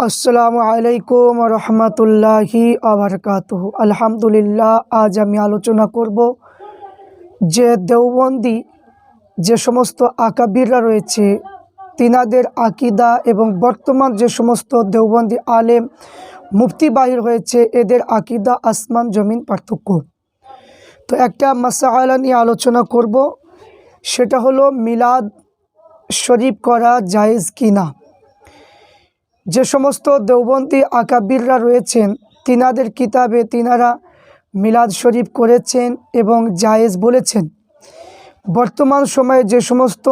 আসসালামু আলাইকুম রহমতুল্লাহি আবরকাত আলহামদুলিল্লাহ, আজ আমি আলোচনা করব যে দেওবন্দি, যে সমস্ত আকাবিররা রয়েছে, তিনাদের আকিদা এবং বর্তমান যে সমস্ত দেওবন্দি আলেম, মুফতি বাহির হয়েছে, এদের আকিদা আসমান জমিন পার্থক্য। তো একটা মাসালা নিয়ে আলোচনা করব, সেটা হলো মিলাদ শরীফ করা জায়েজ কিনা। যে সমস্ত দেওবন্দি আকাবিররা রয়েছেন, তিনাদের কিতাবে তিনারা মিলাদ শরীফ করেছেন এবং জায়েজ বলেছেন। বর্তমান সময়ে যে সমস্ত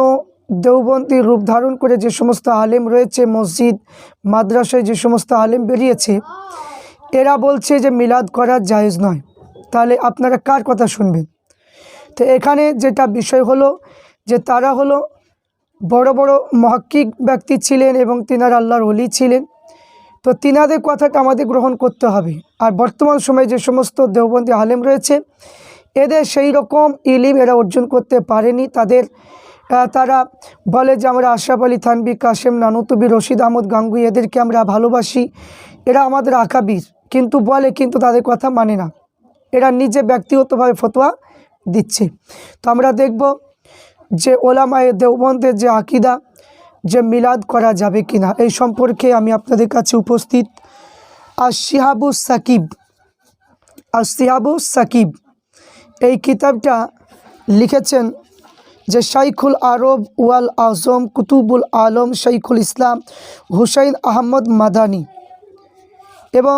দেওবন্দি রূপ ধারণ করে যে সমস্ত আলেম রয়েছে, মসজিদ, মাদ্রাসায় যে সমস্ত আলেম বেরিয়েছে, এরা বলছে যে মিলাদ করা জায়েজ নয়। তাহলে আপনারা কার কথা শুনবেন? তো এখানে যেটা বিষয় হলো যে তারা হলো বড় বড় মহাক্কিক ব্যক্তি ছিলেন এবং তিনার আল্লাহর অলি ছিলেন। তো তিনাদের কথাটা আমাদের গ্রহণ করতে হবে। আর বর্তমান সময়ে যে সমস্ত দেওবন্দি আলেম রয়েছে, এদের সেই রকম ইলিম এরা অর্জন করতে পারেনি। তাদের তারা বলে যে, আমরা আশরাফ আলী থানবি কাশেম নানুতুবি, রশিদ আহমদ গাঙ্গুই, এদেরকে আমরা ভালোবাসি। এরা আমাদের আকাবির। কিন্তু বলে, কিন্তু তাদের কথা মানে না। এরা নিজে ব্যক্তিগতভাবে ফতোয়া দিচ্ছে। তো আমরা দেখব যে ওলামায়ে দেওবন্দের যে আকিদা, যে মিলাদ করা যাবে কিনা, এই সম্পর্কে আমি আপনাদের কাছে উপস্থিত। আর শিহাবু সাকিব, আর শিহাবু সাকিব এই কিতাবটা লিখেছেন যে শাইখুল আরব ওয়াল আজম কুতুবুল আলম শাইখুল ইসলাম হুসাইন আহমদ মাদানি। এবং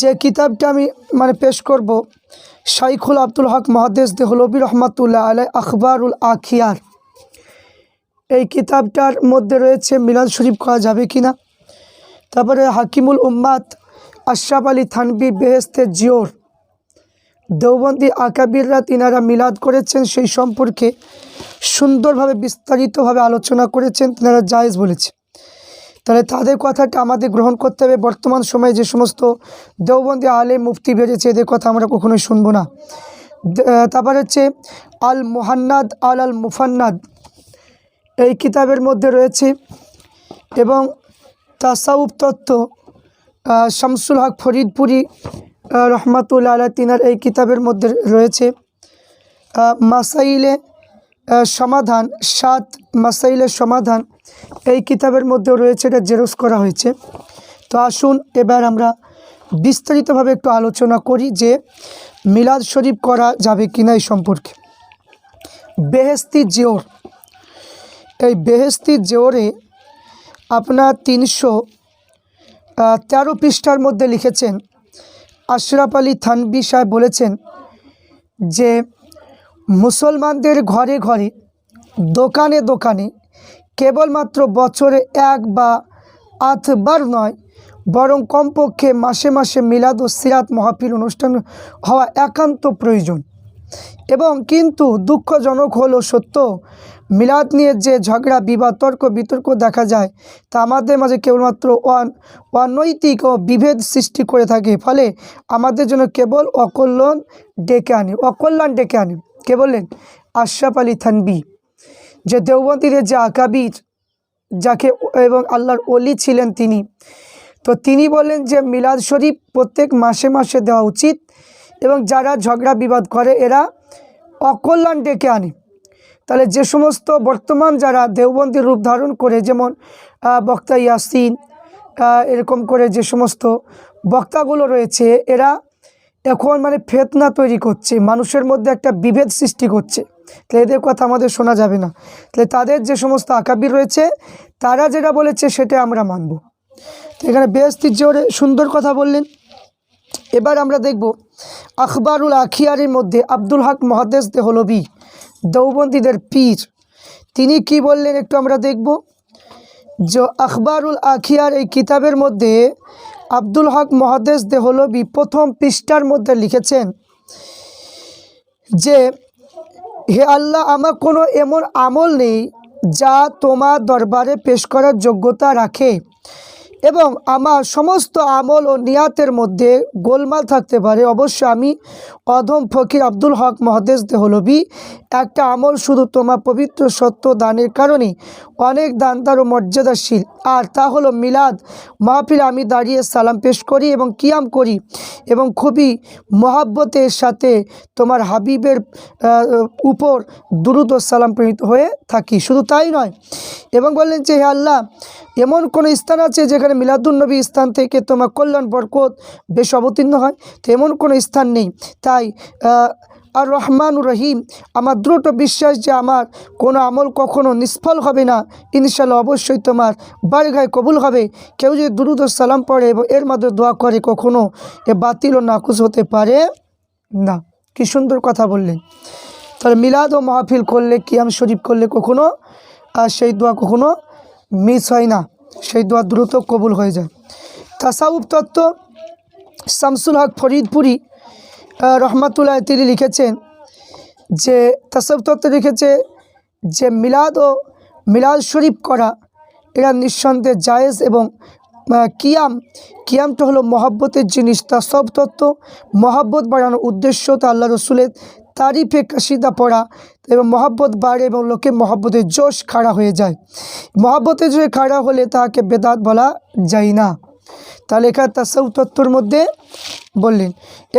যে কিতাবটা আমি মানে পেশ করব, শাইখুল আব্দুল হক মহাদেশ দেহলবী রহমাতুল্লাহ আলাই আখবরুল আখিয়ার। এই কিতাবটার মধ্যে রয়েছে মিলাদ শরীফ করা যাবে কি না তারপরে হাকিমুল উম্মাদ আশরাফ আলী থানবি বেহেস্তে জিওর। দেওবন্দি আকাবিররা তিনারা মিলাদ করেছেন, সেই সম্পর্কে সুন্দরভাবে বিস্তারিতভাবে আলোচনা করেছেন, তিনারা জায়েজ বলেছে তাহলে তাদের কথাটা আমাদের গ্রহণ করতে হবে। বর্তমান সময়ে যে সমস্ত দেওবন্দি আলে মুফতি বেড়েছে এদের কথা আমরা কখনোই শুনব না। তারপর হচ্ছে আল মোহান্নাদ আল আল মুফান্নাদ এই কিতাবের মধ্যে রয়েছে এবং তাসাউফ তত্ত্ব শামসুল হক ফরিদপুরি আহ, রহমাতুল্লা আল্লাহ তিনার এই কিতাবের মধ্যে রয়েছে। মাসাইলে সমাধান, সাত মাসাইলের সমাধান। এই কিতাবের মধ্যে রয়েছে, এটা জেরক্স করা হয়েছে। তো আসুন এবার আমরা বিস্তারিতভাবে একটু আলোচনা করি যে মিলাদ শরীফ করা যাবে কিনা এই সম্পর্কে। বেহেস্তি জিওর। এই বেহেস্তি জোরে আপনার তিনশো তেরো পৃষ্ঠার মধ্যে লিখেছেন, আশরাফ আলী থানবি সাহেব বলেছেন যে মুসলমানদের ঘরে ঘরে, দোকানে দোকানে, কেবলমাত্র বছরে এক বা আধবার নয়, বরং কমপক্ষে মাসে মাসে মিলাদ ও সিরাত মহাফিল অনুষ্ঠান হওয়া একান্ত প্রয়োজন। এবং কিন্তু দুঃখজনক হলো সত্য, মিলাদ নিয়ে যে ঝগড়া, বিবাদ, তর্ক, বিতর্ক দেখা যায়, তা আমাদের মাঝে কেবলমাত্র অন, অনৈতিক ও বিভেদ সৃষ্টি করে থাকে। ফলে আমাদের জন্য কেবল অকল্যাণ ডেকে আনে, অকল্যাণ ডেকে আনে। কে বললেন? আশরাফ আলী থানবি, যে দেওবন্দিদের যে আকাবির, যাকে এবং আল্লাহর অলি ছিলেন তিনি। তো তিনি বলেন যে মিলাদ শরীফ প্রত্যেক মাসে মাসে দেওয়া উচিত এবং যারা ঝগড়া বিবাদ করে এরা অকল্যাণ ডেকে আনে। তাহলে যে সমস্ত বর্তমান যারা দেওবন্দি রূপ ধারণ করে, যেমন বক্তা ইয়াসিন এরকম করে যে সমস্ত বক্তাগুলো রয়েছে, এরা এখন মানে ফেতনা তৈরি করছে, মানুষের মধ্যে একটা বিভেদ সৃষ্টি করছে। তাহলে এদের কথা আমাদের শোনা যাবে না। তাহলে তাদের যে সমস্ত আকাবির রয়েছে, তারা যেটা বলেছে সেটা আমরা মানব। তো এখানে বেহস্তির জোরে সুন্দর কথা বললেন। এবার আমরা দেখব আখবারুল আখিয়ারের মধ্যে আব্দুল হক মহাদেশ দেহলবি দেওবন্দীদের পীর। তিনি কি বললেন একটু আমরা দেখব। যে আখবারুল আখিয়ার এই কিতাবের মধ্যে আব্দুল হক মহাদেশ দেহলবি প্রথম পৃষ্ঠার মধ্যে লিখেছেন যে, হে আল্লাহ, আমার কোনো এমন আমল নেই যা তোমার দরবারে পেশ করার যোগ্যতা রাখে। এবং আমার সমস্ত আমল ও নিয়াতের মধ্যে গোলমাল থাকতে পারে। অবশ্য আমি অধম ফকির আব্দুল হক মহাদেশ দেহলবি একটা আমল শুধু তোমার পবিত্র সত্য দানের কারণে, অনেক দানদার ও মর্যাদাশীল। আর তা হলো মিলাদ। মাহফিল আমি দাঁড়িয়ে সালাম পেশ করি এবং কিয়াম করি এবং খুবই মহাব্বতের সাথে তোমার হাবিবের উপর দুরুদ ও সালাম প্রেরিত হয়ে থাকি। শুধু তাই নয়, এবং বললেন যে, হে আল্লাহ এমন কোনো স্থান আছে যেখানে মিলাদুলনবী স্থান থেকে তোমার কল্যাণ, বরকত বেশ অবতীর্ণ হয়? তো এমন কোনো স্থান নেই। তাই আর রহমান রহিম, আমার দ্রুত বিশ্বাস যে আমার কোনো আমল কখনো নিষ্ফল হবে না। ইনশাল্লাহ অবশ্যই তোমার বাড়িঘায় কবুল হবে। কেউ যদি দুরুদ ও সালাম পড়ে এবং এর মাধ্যমে দোয়া করে, কখনো এ বাতিল ও নাকুশ হতে পারে না। কি সুন্দর কথা বললেন। তাহলে মিলাদ ও মাহফিল করলে, কিয়াম শরীফ করলে কখনো, আর সেই দোয়া কখনো মিস হয় না, সেই দোয়া দ্রুত কবুল হয়ে যায়। তাসাউফ তত্ত্ব শামসুল হক ফরিদপুরি রহমাতুল্লাহ তিনি লিখেছেন যে, তাসাউফ তত্ত্ব লিখেছে যে, মিলাদ ও মিলাদ শরীফ করা, এরা নিঃসন্দেহে জায়েজ এবং কিয়াম, কিয়ামটা হলো মহাব্বতের জিনিস। তা সব তত্ত্ব মহাব্বত বাড়ানোর উদ্দেশ্য তা আল্লাহ রসুলের তারিফে কাশিদা পড়া এবং মহাব্বত বাড়ে এবং লোকে মহাব্বতের জোশ খাড়া হয়ে যায়। মহাব্বতের জোরে খাড়া হলে তাহাকে বেদাত বলা যায় না। তাহলে এখানে তাসাউ তত্ত্বর মধ্যে বললেন,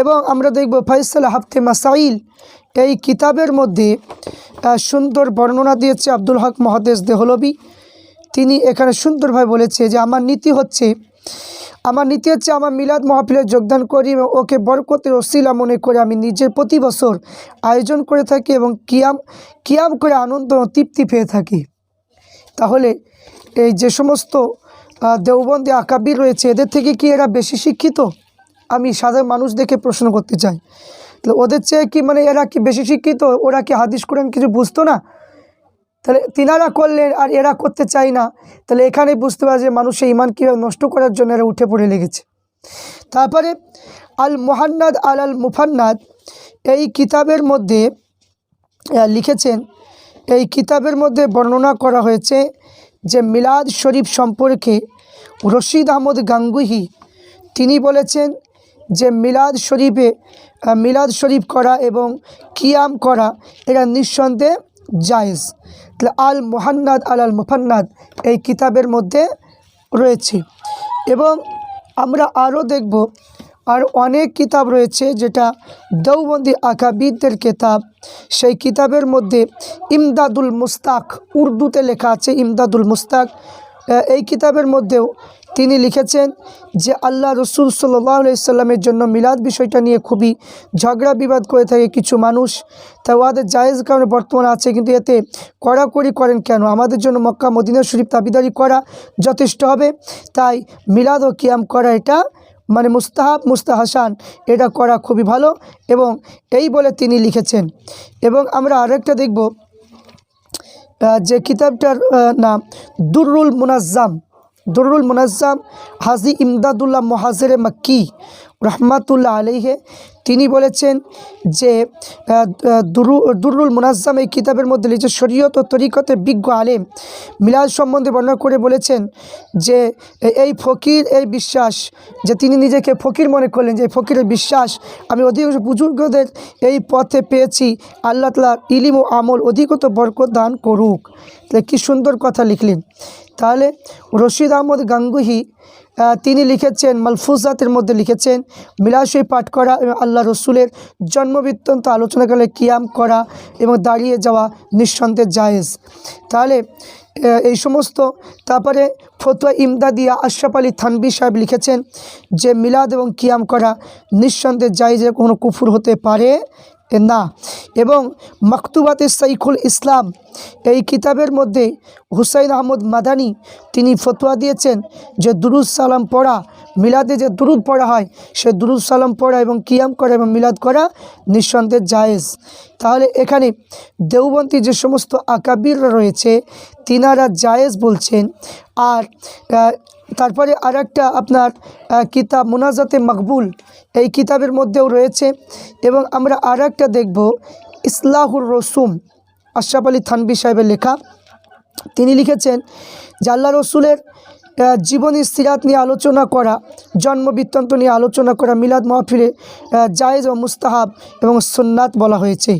এবং আমরা দেখব ফাইসাল হাফতে মাসাইল এই কিতাবের মধ্যে সুন্দর বর্ণনা দিয়েছে আব্দুল হক মহাদেশ দেহলবি তিনি এখানে সুন্দরভাবে বলেছে যে, আমার নীতি হচ্ছে আমার নীতি হচ্ছে আমার মিলাদ মহাফিলে যোগদান করি এবং ওকে বরকতের ওসিলা মনে করে আমি নিজের প্রতি বছর আয়োজন করে থাকি এবং কিয়াম কিয়াম করে আনন্দ ও তৃপ্তি পেয়ে থাকি। তাহলে এই যে সমস্ত দেওবন্দি আকাবির রয়েছে, এদের থেকে কি এরা বেশি শিক্ষিত? আমি সাধারণ মানুষ দেখে প্রশ্ন করতে চাই। ওদের চেয়ে কি মানে এরা কি বেশি শিক্ষিত? ওরা কি হাদিস কোরআন কিছু বুঝতো না? তাহলে তিনারা করলেন আর এরা করতে চায় না। তাহলে এখানে বুঝতে পারা যে মানুষের ইমান কীভাবে নষ্ট করার জন্য এরা উঠে পড়ে লেগেছে। তারপরে আল মোহান্নাদ আল আল মুফান্নাদ এই কিতাবের মধ্যে লিখেছেন, এই কিতাবের মধ্যে বর্ণনা করা হয়েছে যে মিলাদ শরীফ সম্পর্কে রশিদ আহমদ গাঙ্গুহি, তিনি বলেছেন যে মিলাদ শরীফে মিলাদ শরীফ করা এবং কিয়াম করা এরা নিঃসন্দেহে জায়েজ। তাহলে আল মোহান্নাদ আল আল মুফান্নাদ এই কিতাবের মধ্যে রয়েছে। এবং আমরা আরও দেখব আর অনেক কিতাব রয়েছে যেটা দৌবন্দি আকাবিদদের কিতাব। সেই কিতাবের মধ্যে ইমদাদুল মুস্তাক উর্দুতে লেখা আছে, ইমদাদুল মুস্তাক। এই কিতাবের মধ্যেও তিনি লিখেছেন যে আল্লাহ রসুল সাল্লাহ সাল্লামের জন্য মিলাদ বিষয়টা নিয়ে খুবই ঝগড়া বিবাদ করে থাকে কিছু মানুষ। তা ওদের জায়েজ কারণে বর্তমানে আছে, কিন্তু এতে কড়াকড়ি করেন কেন? আমাদের জন্য মক্কা, মদিনা শরীফ তাবিদারি করা যথেষ্ট হবে। তাই মিলাদ ও কিয়াম করা এটা মানে মুস্তাহাব, মুস্তাহাসান, এটা করা খুবই ভালো এবং এই বলে তিনি লিখেছেন। এবং আমরা আরেকটা দেখব যে কিতাবটার নাম দুরুল মুনাজ্জাম। দুরুল মুনাজ্জাম হাজি ইমদাদুল্লাহ মহাজের মাক্কি রহমাতুল্লাহ আলাইহে তিনি বলেছেন যে দুরু, দুরুল মুনাজ্জাম এই কিতাবের মধ্যে লিখে শরীয়ত ও তরিকতের বিজ্ঞ আলেম মিলাদ সম্বন্ধে বর্ণনা করে বলেছেন যে, এই ফকির, এই বিশ্বাস যে তিনি নিজেকে ফকির মনে করলেন, যে এই ফকিরের বিশ্বাস, আমি অধিকাংশ বুজুর্গদের এই পথে পেয়েছি, আল্লাহ তালা ইলিম ও আমল অধিকত বরকত দান করুক। তাহলে কী সুন্দর কথা লিখলেন। তাহলে রশিদ আহমদ গাঙ্গুহি তিনি লিখেছেন, মালফুজাতের মধ্যে লিখেছেন মিলাশই পাঠ করা এবং আল্লাহ রসুলের জন্মবৃত্তান্ত আলোচনাকালে কিয়াম করা এবং দাঁড়িয়ে যাওয়া নিঃসন্দেহে জায়েজ। তাহলে এই সমস্ত, তারপরে ফতুয়া ইমদাদিয়া আশরাফ আলী থানবি সাহেব লিখেছেন যে, মিলাদ এবং কিয়াম করা নিঃসন্দেহে জায়েজের কোনো কুফুর হতে পারে না। এবং মাকতুবাতে সাইখুল ইসলাম এই কিতাবের মধ্যে হুসাইন আহমদ মাদানি তিনি ফতোয়া দিয়েছেন যে দুরুদ সালাম পড়া, মিলাদে যে দুরুদ পড়া হয়, সে দুরুদ সালাম পড়া এবং কিয়াম করা এবং মিলাদ করা নিঃসন্দেহ জায়েজ। তাহলে এখানে দেওবন্তি যে সমস্ত আকাবিররা রয়েছে, তিনারা জায়েজ বলছেন। আর তারপরে আর একটা আপনার কিতাব মুনাজাতে মকবুল, এই কিতাবের মধ্যেও রয়েছে। এবং আমরা আর একটা দেখব, ইসলাহুর রসুম, আশরাফ আলী থানবি সাহেবের লেখা। তিনি লিখেছেন আল্লাহ রসুলের জীবনী সিরাত নিয়ে আলোচনা করা, জন্ম বৃত্তান্ত নিয়ে আলোচনা করা, মিলাদ মাহফিলে জায়েজ ও মুস্তাহাব এবং সুন্নাত বলা হয়েছে।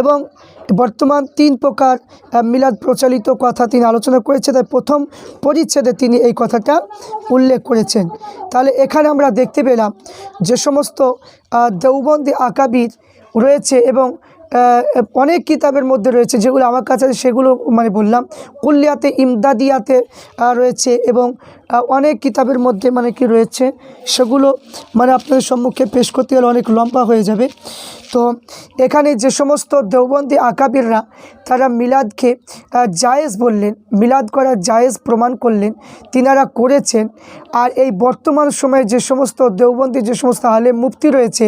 এবং বর্তমান তিন প্রকার মিলাদ প্রচলিত কথা তিনি আলোচনা করেছে তাই প্রথম পরিচ্ছেদে তিনি এই কথাটা উল্লেখ করেছেন। তাহলে এখানে আমরা দেখতে পেলাম যে সমস্ত দেওবন্দি আকাবির রয়েছে এবং অনেক কিতাবের মধ্যে রয়েছে যেগুলো আমার কাছে সেগুলো মানে বললাম। কুল্লিয়াতে ইমদাদিয়াতে রয়েছে এবং অনেক কিতাবের মধ্যে মানে কি রয়েছে, সেগুলো মানে আপনাদের সম্মুখে পেশ করতে গেলে অনেক লম্বা হয়ে যাবে। তো এখানে যে সমস্ত দেওবন্দি আকাবিররা, তারা মিলাদকে জায়েজ বললেন, মিলাদ করা জায়েজ প্রমাণ করলেন, তিনারা করেছেন। আর এই বর্তমান সময়ে যে সমস্ত দেওবন্দি, যে সমস্ত আলেম মুক্তি রয়েছে,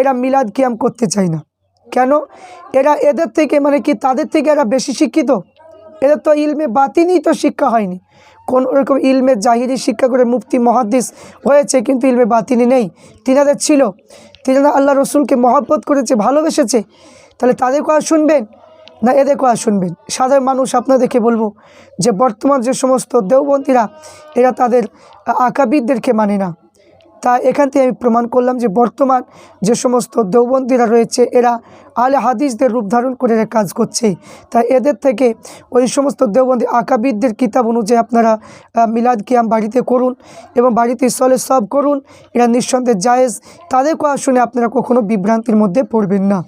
এরা মিলাদ কিয়াম করতে চায় না। কেন? এরা এদের থেকে মানে কি তাদের থেকে এরা বেশি শিক্ষিত? এদের তো ইলমে বাতিনই তো শিক্ষা হয়নি। কোন ওরকম ইলমে জাহিরি শিক্ষা করে মুফতি মহাদ্দিস হয়েছে কিন্তু ইলমে বাতিনি নেই। তিনাদের ছিল। তিনারা আল্লাহ রসুলকে মহব্বত করেছে, ভালোবেসেছে। তাহলে তাদের কথা শুনবেন না এদের কথা শুনবেন? সাধারণ মানুষ আপনাদেরকে বলব যে বর্তমান যে সমস্ত দেওবন্তীরা এরা তাদের আকাবিদদেরকে মানে না। তা এখান থেকে আমি প্রমাণ করলাম যে বর্তমান যে সমস্ত দেওবন্দিরা রয়েছে, এরা আলে হাদিসদের রূপ ধারণ করে কাজ করছে। তাই এদের থেকে ওই সমস্ত দেওবন্দি আকাবিদদের কিতাব অনুযায়ী আপনারা মিলাদ কিয়াম বাড়িতে করুন এবং বাড়িতে সলে সব করুন। এরা নিঃসন্দেহে জায়েজ। তাদের কথা শুনে আপনারা কখনো বিভ্রান্তির মধ্যে পড়বেন না।